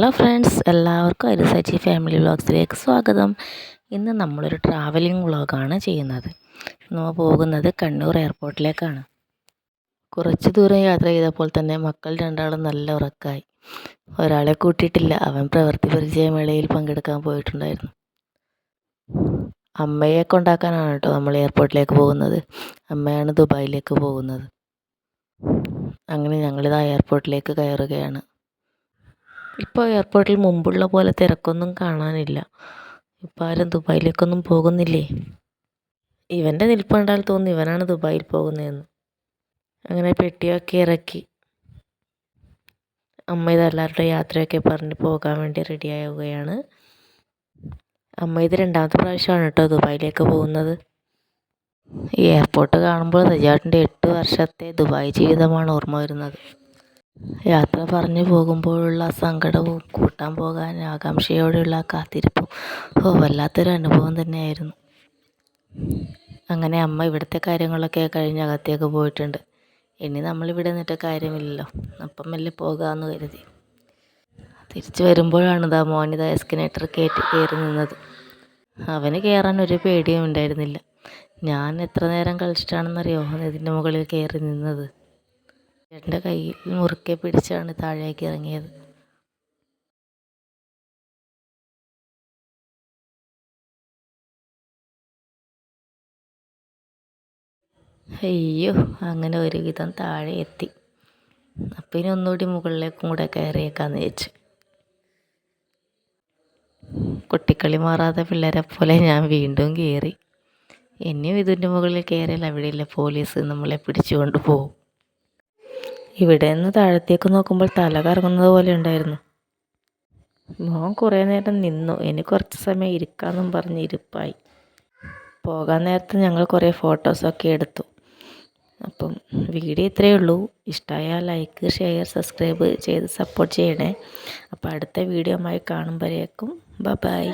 Hello friends എല്ലാവർക്കും അരിസച്ചി family വ്ളോഗ്സിലേക്ക് സ്വാഗതം. ഇന്ന് നമ്മളൊരു ട്രാവലിംഗ് വ്ളോഗാണ് ചെയ്യുന്നത്. നമ്മൾ പോകുന്നത് കണ്ണൂർ എയർപോർട്ടിലേക്കാണ് കുറച്ച് ദൂരം യാത്ര ചെയ്തപ്പോൾ തന്നെ മക്കൾ രണ്ടാളും നല്ല ഉറക്കായി. ഒരാളെ കൂട്ടിയിട്ടില്ല. അവൻ പ്രവൃത്തി പരിചയമേളയിൽ പങ്കെടുക്കാൻ പോയിട്ടുണ്ടായിരുന്നു. അമ്മയെ കൊണ്ടാക്കാനാണ് കേട്ടോ നമ്മൾ എയർപോർട്ടിലേക്ക് പോകുന്നത്. അമ്മയാണ് ദുബായിലേക്ക് പോകുന്നത്. അങ്ങനെ ഞങ്ങളിതാ എയർപോർട്ടിലേക്ക് കയറുകയാണ്. ഇപ്പോൾ എയർപോർട്ടിൽ മുമ്പുള്ള പോലെ തിരക്കൊന്നും കാണാനില്ല. ഇപ്പോൾ ആരും ദുബായിലേക്കൊന്നും പോകുന്നില്ലേ? ഇവന്റെ നിൽപ്പ് കണ്ടാൽ തോന്നുന്നു ഇവനാണ് ദുബായിൽ പോകുന്നതെന്ന്. അങ്ങനെ പെട്ടിയൊക്കെ ഇറക്കി. അമ്മ ഇതെല്ലാവരുടെ യാത്രയൊക്കെ പറഞ്ഞ് പോകാൻ വേണ്ടി റെഡിയാവുകയാണ് അമ്മ ഇത് രണ്ടാമത്തെ പ്രാവശ്യമാണ് കേട്ടോ ദുബായിലേക്ക് പോകുന്നത്. ഈ എയർപോർട്ട് കാണുമ്പോൾ സജാട്ടിന്റെ എട്ട് വർഷത്തെ ദുബായ് ജീവിതമാണ് ഓർമ്മ വരുന്നത്. യാത്ര പറഞ്ഞു പോകുമ്പോഴുള്ള സങ്കടവും കൂട്ടാൻ പോകാൻ ആകാംക്ഷയോടെയുള്ള കാത്തിരിപ്പും ഓ വല്ലാത്തൊരു അനുഭവം തന്നെയായിരുന്നു. അങ്ങനെ അമ്മ ഇവിടുത്തെ കാര്യങ്ങളൊക്കെ കഴിഞ്ഞ് അകത്തേക്ക് പോയിട്ടുണ്ട്. ഇനി നമ്മളിവിടെ നിന്നിട്ട് കാര്യമില്ലല്ലോ. അപ്പം മെല്ലെ പോകാമെന്ന് കരുതി. തിരിച്ചു വരുമ്പോഴാണ് ഇതാ മോനിത എസ്കിനേറ്റർ കയറ്റി കയറി നിന്നത്. അവന് കയറാൻ ഒരു പേടിയും ഉണ്ടായിരുന്നില്ല. ഞാൻ എത്ര നേരം കളിച്ചിട്ടാണെന്നറിയോ? ഇതിന്റെ മുകളിൽ കയറി നിന്നത്. ചേട്ടന്റെ കയ്യിൽ മുറുക്കെ പിടിച്ചാണ് താഴേക്ക് ഇറങ്ങിയത്. അയ്യോ അങ്ങനെ ഒരുവിധം താഴെ എത്തി. അപ്പം ഇനി ഒന്നുകൂടി മുകളിലേക്കും കൂടെ കയറിയേക്കാന്ന് വെച്ചു കുട്ടിക്കളി മാറാതെ പിള്ളേരെ പോലെ ഞാൻ വീണ്ടും കയറി. ഇനിയും ഇതിന്റെ മുകളിൽ കയറിയാൽ അവിടെയില്ല പോലീസ് നമ്മളെ പിടിച്ചുകൊണ്ട് പോകും. ഇവിടെ നിന്ന് താഴത്തേക്ക് നോക്കുമ്പോൾ തല കറങ്ങുന്നത് പോലെ ഉണ്ടായിരുന്നു. മോൻ കുറേ നേരം നിന്നു. ഇനി കുറച്ച് സമയം ഇരിക്കാമെന്നും പറഞ്ഞ് ഇരിപ്പായി. പോകാൻ നേരത്ത് ഞങ്ങൾ കുറേ ഫോട്ടോസൊക്കെ എടുത്തു. അപ്പം വീഡിയോ ഇത്രയേ ഉള്ളൂ. ഇഷ്ടമായാൽ ലൈക്ക് ഷെയർ സബ്സ്ക്രൈബ് ചെയ്ത് സപ്പോർട്ട് ചെയ്യണേ. അപ്പോൾ അടുത്ത വീഡിയോ ആയി കാണുമ്പോഴേക്കും ബ ബൈ.